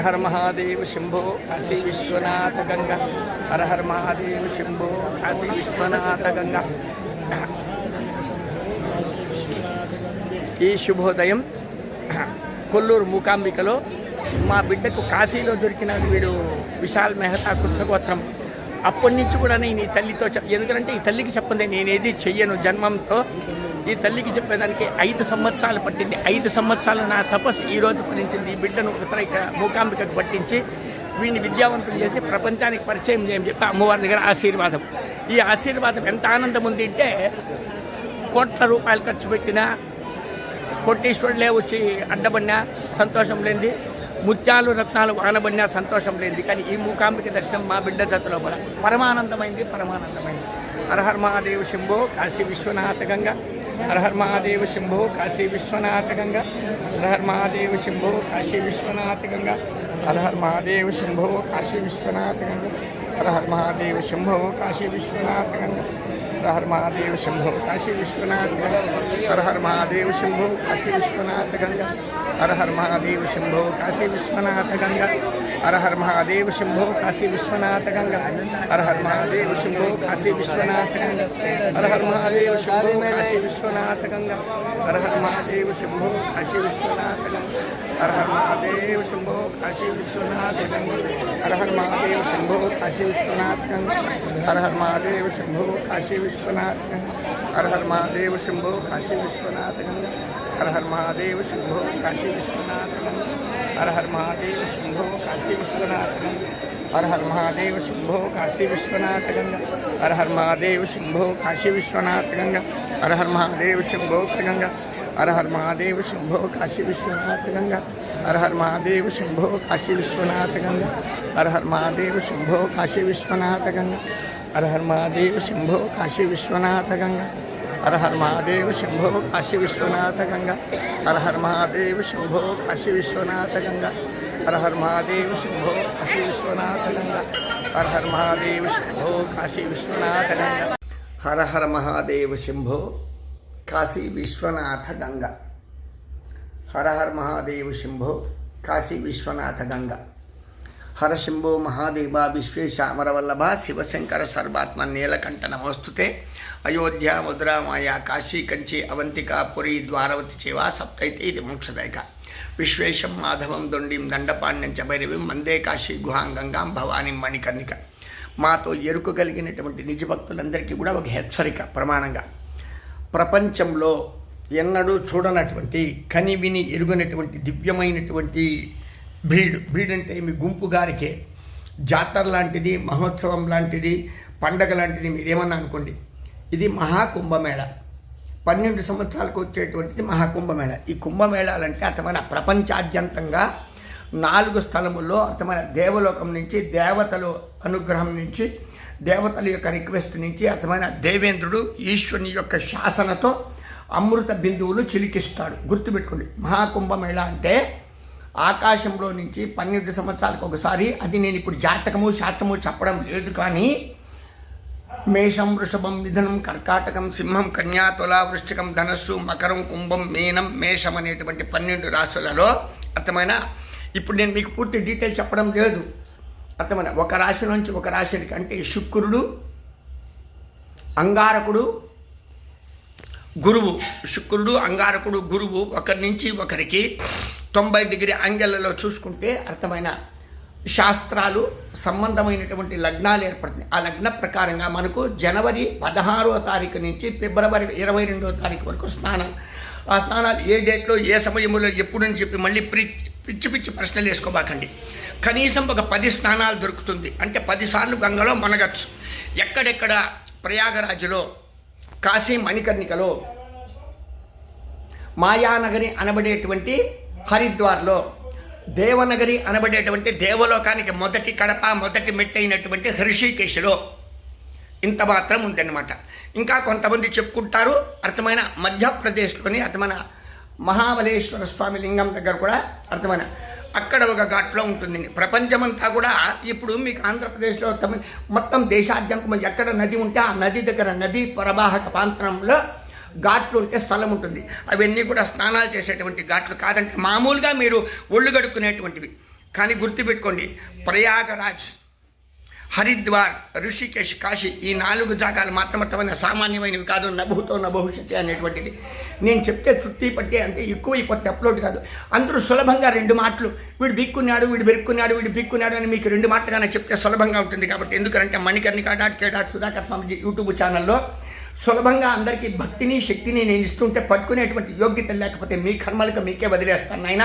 హర మహాదేవ శంభో కాశీ విశ్వనాథ గంగ. హర హర మహాదేవ శంభో కాశీ విశ్వనాథ గంగ. ఈ శుభోదయం కొల్లూరు మూకాంబికలో మా బిడ్డకు కాశీలో దొరికిన వీడు విశాల్ మెహతా కుత్సగోత్రం. అప్పటి నుంచి కూడా నేను ఈ తల్లితో ఎందుకంటే ఈ తల్లికి చెప్పండి నేనేది చెయ్యను జన్మంతో. ఈ తల్లికి చెప్పేదానికి ఐదు సంవత్సరాలు పట్టింది. ఐదు సంవత్సరాలు నా తపస్సు ఈ రోజు ఫలించింది. ఈ బిడ్డను ఇతర మూకాంబికకు పట్టించి వీడిని విద్యావంతులు చేసి ప్రపంచానికి పరిచయం చేయని చెప్పి అమ్మవారి దగ్గర ఆశీర్వాదం. ఈ ఆశీర్వాదం ఎంత ఆనందం ఉంది అంటే కోట్ల రూపాయలు ఖర్చు పెట్టినా కోటీశ్వరులే వచ్చి అడ్డబడినా సంతోషం లేనిది ముత్యాలు రత్నాలు వానబడినా సంతోషం లేదు కానీ ఈ మూకాంబిక దర్శనం మా బిడ్డ జత లోపల. పరమానందమైంది పరమానందమైంది. హరహర్ మహాదేవ శంభో కాశీ విశ్వనాథ గంగా. హరహర్ మహాదేవ శంభో కాశీ విశ్వనాథ గంగా. హరహర్ మహాదేవ శంభో కాశీ విశ్వనాథ గంగా. హరహర్ మహాదేవ శంభో కాశీ విశ్వనాథ గంగ. హరహర్ మహాదేవ శంభో కాశీ విశ్వనాథ గంగా. హరహర్ మహాదేవ శంభో కాశీ విశ్వనాథ గంగ. హరహర్ మహాదేవ శంభో కాశీ విశ్వనాథ గంగ. हर हर महादेव शंभो, काशी विश्वनाथ गंगा। हर हर महादेव शंभो, काशी विश्वनाथ गंगा। हर हर महादेव शंभो, काशी विश्वनाथ गंगा। हर हर महादेव शंभो, काशी विश्वनाथ गंगा। हर हर महादेव शंभो, काशी विश्वनाथ गंगा। हर हर महादेव शंभो, काशी विश्वनाथ गंगा। हर हर महादेव शंभो, काशी विश्वनाथ गंगा। हर हर महादेव शंभो, काशी विश्वनाथ गंगा। हर हर महादेव शंभो, काशी विश्वनाथ गंगा। हर हर महादेव शंभो काशी विश्वनाथ हर हर महादेव शंभो काशी विश्वनाथ हर हर महादेव शंभो काशी विश्वनाथ गंगा हर हर महादेव शंभो काशी विश्वनाथ गंगा हर हर महादेव शंभो गंगा। हर हर महादेव शंभो काशी विश्वनाथ गंगा हर हर महादेव शंभो काशी विश्वनाथ गंगा हर हर महादेव शंभो काशी विश्वनाथ गंगा हर हर महादेव शंभो काशी विश्वनाथ गंगा హర హర మహాదేవ శంభో కాశీ విశ్వనాథ గంగా. హర హర మహాదేవ శంభో కాశీ విశ్వనాథ గంగా. హర హర మహాదేవ శంభో కాశీ విశ్వనాథ గంగా. హర హర మహాదేవ శంభో కాశీ విశ్వనాథ గంగా. హర హర మహాదేవ శంభో కాశీ విశ్వనాథ గంగా. హర హర మహాదేవ శంభో కాశీ విశ్వనాథ గంగా. హరశంభో మహాదేవ విశ్వేశ అమరవల్లభ శివశంకర సర్వాత్మ నీలకంఠ నమోస్తుతే. అయోధ్య మధురామాయ కాశీ కంచి అవంతిక పురి ద్వారవతి చేవ సప్తైతే ఇది మోక్షదాయక. విశ్వేశం మాధవం దొండిం దండపాణ్యం చ వందే కాశీ గుహాం గంగాం భవానీ మణికర్ణిక. మాతో ఎరుక కలిగినటువంటి నిజ భక్తులందరికీ కూడా ఒక హెచ్చరిక ప్రమాణంగా. ప్రపంచంలో ఎన్నడూ చూడనటువంటి కనివిని ఎరుగనటువంటి దివ్యమైనటువంటి భీడు. భీడు అంటే మీ గుంపు గారికే. జాతర లాంటిది మహోత్సవం లాంటిది పండగ లాంటిది మీరేమన్నా అనుకోండి. ఇది మహాకుంభమేళ. పన్నెండు సంవత్సరాలకు వచ్చేటువంటిది మహాకుంభమేళ. ఈ కుంభమేళాలంటే అతమైన ప్రపంచాద్యంతంగా నాలుగు స్థలముల్లో అతమైన దేవలోకం నుంచి దేవతలు అనుగ్రహం నుంచి దేవతల యొక్క రిక్వెస్ట్ నుంచి అతమైన దేవేంద్రుడు ఈశ్వరుని యొక్క శాసనతో అమృత బిందువులు చిలికిస్తాడు. గుర్తుపెట్టుకోండి. మహాకుంభమేళ అంటే ఆకాశంలో నుంచి పన్నెండు సంవత్సరాలకు ఒకసారి. అది నేను ఇప్పుడు జాతకము శాతము చెప్పడం లేదు కానీ మేషం వృషభం మిథునం కర్కాటకం సింహం కన్యా తులా వృశ్చికం ధనస్సు మకరం కుంభం మీనం మేషం అనేటువంటి పన్నెండు రాశులలో అర్థమైన? ఇప్పుడు నేను మీకు పూర్తి డీటెయిల్ చెప్పడం లేదు. అర్థమైన? ఒక రాశి నుంచి ఒక రాశికి అంటే శుక్రుడు అంగారకుడు గురువు. శుక్రుడు అంగారకుడు గురువు ఒకరి నుంచి ఒకరికి తొంభై డిగ్రీ యాంగిళ్ళలో చూసుకుంటే అర్థమైన శాస్త్రాలు సంబంధమైనటువంటి లగ్నాలు ఏర్పడుతుంది ఆ లగ్న ప్రకారంగా మనకు జనవరి పదహారవ తారీఖు నుంచి ఫిబ్రవరి ఇరవై రెండవ తారీఖు వరకు స్నానం. ఆ స్నానాలు ఏ డేట్లో ఏ సమయంలో ఎప్పుడు అని చెప్పి మళ్ళీ ప్రి పిచ్చి పిచ్చి ప్రశ్నలు వేసుకోబాకండి. కనీసం ఒక పది స్నానాలు దొరుకుతుంది. అంటే పదిసార్లు గంగలో మునగచ్చు. ఎక్కడెక్కడ ప్రయాగరాజులో కాశీ మణికర్ణికలో మాయానగరి అనబడేటువంటి హరిద్వార్లో దేవనగరి అనబడేటువంటి దేవలోకానికి మొదటి కడప మొదటి మెట్టైనటువంటి హృషికేశ్లో ఇంత మాత్రం ఉందన్నమాట. ఇంకా కొంతమంది చెప్పుకుంటారు అర్థమైన మధ్యప్రదేశ్లోని అర్థమైన మహాబలేశ్వర స్వామి లింగం దగ్గర కూడా అర్థమైన. అక్కడ ఒక ఘాట్లో ఉంటుంది. ప్రపంచమంతా కూడా ఇప్పుడు మీకు ఆంధ్రప్రదేశ్లో తమ మొత్తం దేశాద్యంతం ఎక్కడ నది ఉంటే ఆ నది దగ్గర నది ప్రవాహక ప్రాంతంలో ఘాట్లు ఉంటే స్థలం ఉంటుంది. అవన్నీ కూడా స్నానాలు చేసేటువంటి ఘాట్లు కాదంటే మామూలుగా మీరు ఒళ్ళు గడుక్కునేటువంటివి. కానీ గుర్తుపెట్టుకోండి ప్రయాగరాజ్ హరిద్వార్ ఋషికేశ్ కాశీ ఈ నాలుగు జాగాలు మాత్రమర్థమైన సామాన్యమైనవి కాదు నభూతో నభవిష్యత్తి అనేటువంటిది. నేను చెప్తే చుట్టి పట్టి అంటే ఎక్కువ అయిపోతే అప్లోడ్ కాదు. అందరూ సులభంగా రెండు మాటలు వీడు బిక్కున్నాడు వీడు బెరుక్కున్నాడు వీడు బిక్కున్నాడు అని మీకు రెండు మాటలుగానే చెప్తే సులభంగా ఉంటుంది కాబట్టి ఎందుకంటే Manikarnika dot K dot Sudhakar Swamiji YouTube ఛానల్లో సులభంగా అందరికీ భక్తిని శక్తిని నేను ఇస్తుంటే పట్టుకునేటువంటి యోగ్యత లేకపోతే మీ కర్మలకు మీకే వదిలేస్తాను. నాయన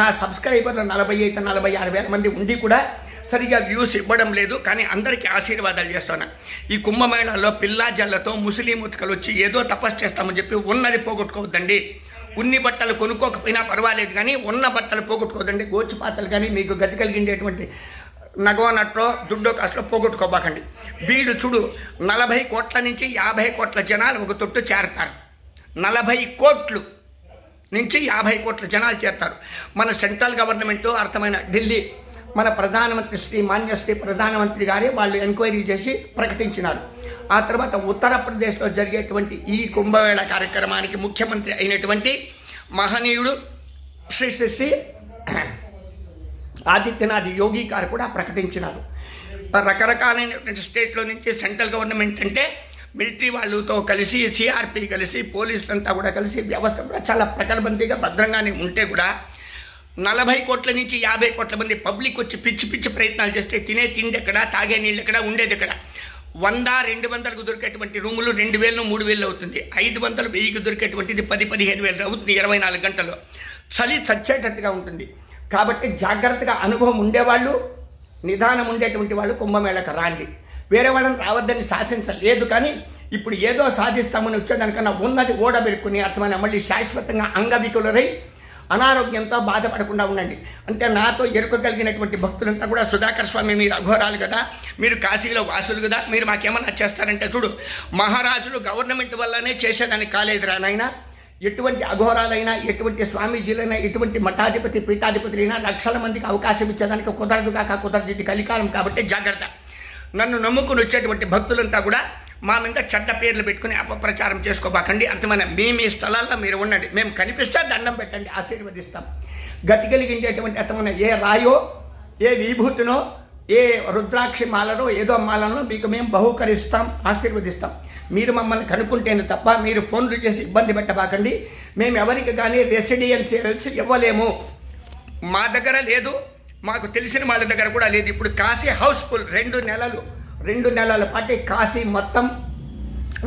నా సబ్స్క్రైబర్లు నలభై ఐదు నలభై ఆరు వేల మంది ఉండి కూడా సరిగా వ్యూస్ ఇవ్వడం లేదు కానీ అందరికీ ఆశీర్వాదాలు చేస్తున్నా ఈ కుంభమేళాలో పిల్లా జల్లతో ముస్లిం ఉతకలు వచ్చి ఏదో తపస్సు చేస్తామని చెప్పి ఉన్నది పోగొట్టుకోవద్దండి. ఉన్ని బట్టలు కొనుక్కోకపోయినా పర్వాలేదు కానీ ఉన్న బట్టలు పోగొట్టుకోవద్దండి. గోచిపాతలు కానీ మీకు గతి కలిగిండేటువంటి నగో నట్లో దుడ్డో కాస్ట్లో పోగొట్టుకోబాకండి. వీడు చూడు నలభై కోట్ల నుంచి యాభై కోట్ల జనాలు ఒక తొట్టు చేరతారు. నలభై కోట్లు నుంచి యాభై కోట్ల జనాలు చేరతారు. మన సెంట్రల్ గవర్నమెంట్ అర్థమైన ఢిల్లీ మన ప్రధానమంత్రి శ్రీ మాన్య శ్రీ ప్రధానమంత్రి గారి వాళ్ళు ఎంక్వైరీ చేసి ప్రకటించినారు. ఆ తర్వాత ఉత్తరప్రదేశ్లో జరిగేటువంటి ఈ కుంభమేళ కార్యక్రమానికి ముఖ్యమంత్రి అయినటువంటి మహనీయుడు శ్రీ శ్రీ శ్రీ ఆదిత్యనాథ్ యోగి గారు కూడా ప్రకటించినారు. రకరకాలైనటువంటి స్టేట్లో నుంచి సెంట్రల్ గవర్నమెంట్ అంటే మిలిటరీ వాళ్ళతో కలిసి సిఆర్పి కలిసి పోలీసులంతా కూడా కలిసి వ్యవస్థ కూడా చాలా ప్రకలబందీగా భద్రంగానే ఉంటే కూడా నలభై కోట్ల నుంచి యాభై కోట్ల మంది పబ్లిక్ వచ్చి పిచ్చి పిచ్చి ప్రయత్నాలు చేస్తే తినే తిండి ఎక్కడ తాగే నీళ్ళు ఎక్కడ ఉండేది ఎక్కడ? వంద రెండు వందలకు దొరికేటువంటి రూములు రెండు వేలు మూడు వేలు అవుతుంది. ఐదు వందలు వెయ్యికి దొరికేటువంటిది పది పదిహేను వేలు అవుతుంది ఇరవై నాలుగు గంటలు చలి చచ్చేటట్టుగా ఉంటుంది. కాబట్టి జాగ్రత్తగా అనుభవం ఉండేవాళ్ళు నిదానం ఉండేటువంటి వాళ్ళు కుంభమేళకు రాండి. వేరే వాళ్ళని రావద్దని శాసించలేదు కానీ ఇప్పుడు ఏదో సాధిస్తామని వచ్చేదానికన్నా ఉన్నది ఓడబెరుకుని అర్థమైన మళ్ళీ శాశ్వతంగా అంగవికులరై అనారోగ్యంతో బాధపడకుండా ఉండండి. అంటే నాతో ఎరుకగలిగినటువంటి భక్తులంతా కూడా సుధాకర్ స్వామి మీరు అఘోరాలు కదా మీరు కాశీలో వాసులు కదా మీరు మాకేమన్నా చేస్తారంటే చూడు మహారాజులు గవర్నమెంట్ వల్లనే చేసేదానికి కాలేదురా నాయనా. ఎటువంటి అఘోరాలైనా ఎటువంటి స్వామీజీలైనా ఎటువంటి మఠాధిపతి పీఠాధిపతులైనా లక్షల మందికి అవకాశం ఇచ్చేదానికి కుదరదు కాక కుదరదు. ఇది కలికాలం కాబట్టి జాగ్రత్త. నన్ను నమ్ముకుని వచ్చేటువంటి భక్తులంతా కూడా మా మీద చెడ్డ పేర్లు పెట్టుకుని అపప్రచారం చేసుకోబాకండి. అర్థమైన మీ మీ స్థలాల్లో మీరు ఉండండి. మేము కనిపిస్తే దండం పెట్టండి ఆశీర్వదిస్తాం. గతి కలిగిండేటువంటి అర్థమైన ఏ రాయో ఏ విభూతినో ఏ రుద్రాక్షి మాలనో ఏదో మాలనో మీకు మేము బహుకరిస్తాం ఆశీర్వదిస్తాం. మీరు మమ్మల్ని కనుక్కుంటేనే తప్ప మీరు ఫోన్లు చేసి ఇబ్బంది పెట్టబాకండి. మేము ఎవరికి కానీ రెసిడెన్షియల్స్ ఇవ్వలేము. మా దగ్గర లేదు. మాకు తెలిసిన వాళ్ళ దగ్గర కూడా లేదు. ఇప్పుడు కాశీ హౌస్ఫుల్ రెండు నెలలు రెండు నెలల పాటు కాశీ మొత్తం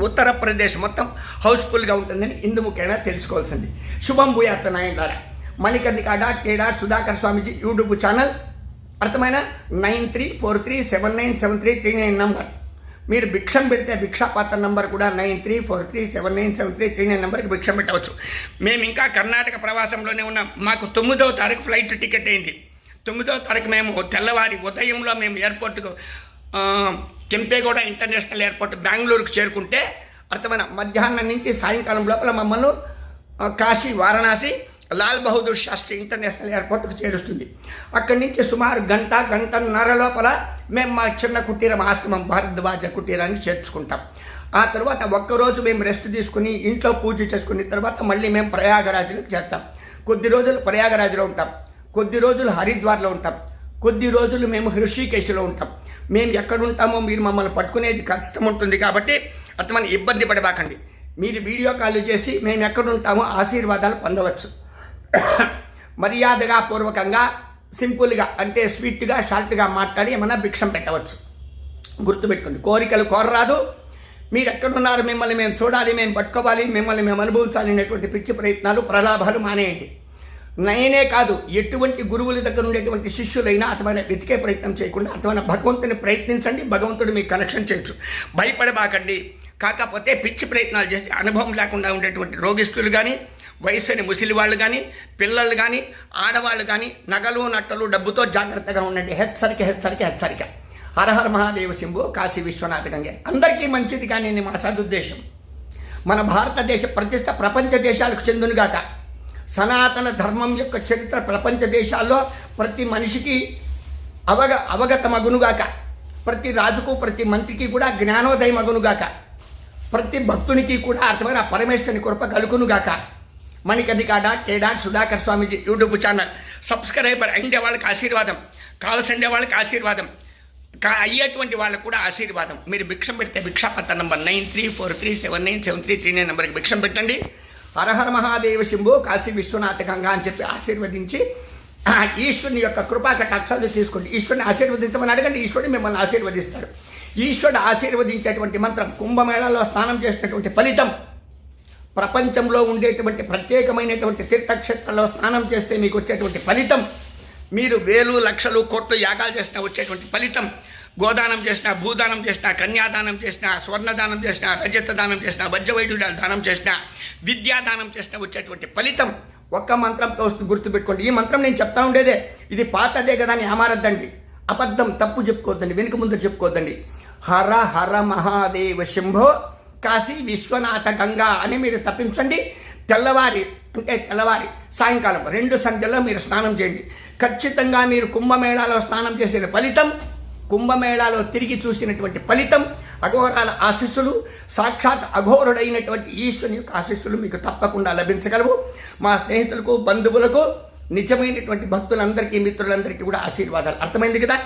ఉత్తరప్రదేశ్ మొత్తం హౌస్ఫుల్గా ఉంటుందని ఇందుముఖైనా తెలుసుకోవాల్సింది. శుభం భూయాత్త నాయన ద్వారా Manikarnika dot K dot Sudhakar Swamiji YouTube channel. అర్థమైన? Nine three four three seven nine seven three three nine number. మీరు భిక్షం పెడితే భిక్షాపాత్ర నంబర్ కూడా nine three four three seven nine seven three three nine నెంబర్కి భిక్షం పెట్టవచ్చు. మేము ఇంకా కర్ణాటక ప్రవాసంలోనే ఉన్నాం. మాకు తొమ్మిదవ తారీఖు ఫ్లైట్ టికెట్ అయింది. తొమ్మిదవ తారీఖు మేము తెల్లవారి ఉదయంలో మేము ఎయిర్పోర్ట్కు కెంపేగౌడ ఇంటర్నేషనల్ ఎయిర్పోర్ట్ బెంగళూరుకు చేరుకుంటే అర్థమైన? మధ్యాహ్నం నుంచి సాయంకాలం లోపల మమ్మల్ని కాశీ వారణాసి లాల్ బహదూర్ శాస్త్రి ఇంటర్నేషనల్ ఎయిర్పోర్ట్కు చేరుస్తుంది. అక్కడి నుంచి సుమారు గంట గంటన్నర లోపల మేము మా చిన్న కుటీరం ఆశ్రమం భారద్వాజ కుటీరాన్ని చేర్చుకుంటాం. ఆ తర్వాత ఒక్కరోజు మేము రెస్ట్ తీసుకుని ఇంట్లో పూజ చేసుకుని తర్వాత మళ్ళీ మేము ప్రయాగరాజులకు చేస్తాం కొద్ది రోజులు ప్రయాగరాజులో ఉంటాం. కొద్ది రోజులు హరిద్వార్లో ఉంటాం. కొద్ది రోజులు మేము హృషికేశ్లో ఉంటాం. మేము ఎక్కడుంటామో మీరు మమ్మల్ని పట్టుకునేది కష్టం ఉంటుంది కాబట్టి అతమని ఇబ్బంది పడబాకండి. మీరు వీడియో కాల్ చేసి మేము ఎక్కడుంటామో ఆశీర్వాదాలు పొందవచ్చు. మర్యాదగా పూర్వకంగా సింపుల్గా అంటే స్వీట్గా షార్ట్గా మాట్లాడి ఏమైనా భిక్షం పెట్టవచ్చు. గుర్తుపెట్టుకోండి కోరికలు కోరరాదు. మీరు ఎక్కడున్నారు మిమ్మల్ని మేము చూడాలి మేము పట్టుకోవాలి మిమ్మల్ని మేము అనుభవించాలి అనేటువంటి పిచ్చి ప్రయత్నాలు ప్రలాభాలు మానేయండి. నయనే కాదు ఎటువంటి గురువుల దగ్గర ఉండేటువంటి శిష్యులైనా అతమైన వెతికే ప్రయత్నం చేయకుండా అతమైన భగవంతుని ప్రయత్నించండి భగవంతుడు మీకు కనెక్షన్ చేయొచ్చు. భయపడబాకండి. కాకపోతే పిచ్చి ప్రయత్నాలు చేసి అనుభవం లేకుండా ఉండేటువంటి రోగిస్తులు కానీ వయసుని ముసలి వాళ్ళు కానీ పిల్లలు కానీ ఆడవాళ్ళు కానీ నగలు నట్టలు డబ్బుతో జాగ్రత్తగా ఉండండి. హెచ్చరిక హెచ్చరిక హెచ్చరిక. హరహర మహాదేవ శంభు కాశీ విశ్వనాథ గంగే. అందరికీ మంచిది కానీ ఇది మా సదుద్దేశం మన భారతదేశ ప్రతిష్ట ప్రపంచ దేశాలకు చెందునుగాక సనాతన ధర్మం యొక్క చరిత్ర ప్రపంచ దేశాల్లో ప్రతి మనిషికి అవగ అవగతమగునుగాక ప్రతి రాజుకు ప్రతి మంత్రికి కూడా జ్ఞానోదయం అగునుగాక ప్రతి భక్తునికి కూడా అర్థమైన పరమేశ్వరుని కృప కలుగునుగాక Manikarnika dot K dot Sudhakar Swamiji YouTube channel. Subscriber అయిండే వాళ్ళకి ఆశీర్వాదం. కావాల్సిండే వాళ్ళకి ఆశీర్వాదం. కా అయ్యేటువంటి వాళ్ళకు కూడా ఆశీర్వాదం. మీరు భిక్షం పెడితే భిక్షాపత్త number nine three four three seven nine seven three three nine నెంబర్కి భిక్షం పెట్టండి. హరహర మహాదేవ శంభు కాశీ విశ్వనాథ గంగా అని చెప్పి ఆశీర్వదించి ఈశ్వరుని యొక్క కృపా కటాక్షాలు తీసుకోండి. ఈశ్వరుని ఆశీర్వదించమని అడగండి. ఈశ్వరుడు మిమ్మల్ని ఆశీర్వదిస్తాడు ఈశ్వరుడు ఆశీర్వదించేటువంటి మంత్రం కుంభమేళాలో స్నానం చేసినటువంటి ఫలితం ప్రపంచంలో ఉండేటువంటి ప్రత్యేకమైనటువంటి తీర్థక్షేత్రంలో స్నానం చేస్తే మీకు వచ్చేటువంటి ఫలితం మీరు వేలు లక్షలు కోట్లు యాగాలు చేసినా వచ్చేటువంటి ఫలితం గోదానం చేసిన భూదానం చేసిన కన్యాదానం చేసిన స్వర్ణదానం చేసిన రజత దానం చేసిన వజ్రవైడూర్యాలు దానం చేసిన విద్యాదానం చేసిన వచ్చేటువంటి ఫలితం. ఒక్క మంత్రంతో వస్తుంది గుర్తుపెట్టుకోండి. ఈ మంత్రం నేను చెప్తా ఉండేదే. ఇది పాతదే కదా అని ఏమారద్దండి అబద్ధం తప్పు చెప్పుకోవద్దండి. వెనుక ముందు చెప్పుకోవద్దండి. హర హర మహాదేవ శంభో కాశీ విశ్వనాథ గంగా అని మీరు తప్పించండి. తెల్లవారి అంటే తెల్లవారి సాయంకాలం రెండు సంధ్యల్లో మీరు స్నానం చేయండి. ఖచ్చితంగా మీరు కుంభమేళాలో స్నానం చేసిన ఫలితం కుంభమేళాలో తిరిగి చూసినటువంటి ఫలితం అఘోరాల ఆశీస్సులు సాక్షాత్ అఘోరుడైనటువంటి ఈశ్వరుని యొక్క ఆశీస్సులు మీకు తప్పకుండా లభించగలవు. మా స్నేహితులకు బంధువులకు నిజమైనటువంటి భక్తులందరికీ మిత్రులందరికీ కూడా ఆశీర్వాదాలు. అర్థమైంది కదా?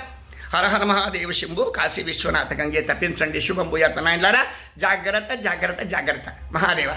హరహర మహాదేవ శంభు కాశీ విశ్వనాథ గంగే తప్పించండి. శుభం భూయాత్మ నాయనలారా. జాగ్రత్త జాగ్రత్త జాగ్రత్త. మహాదేవ.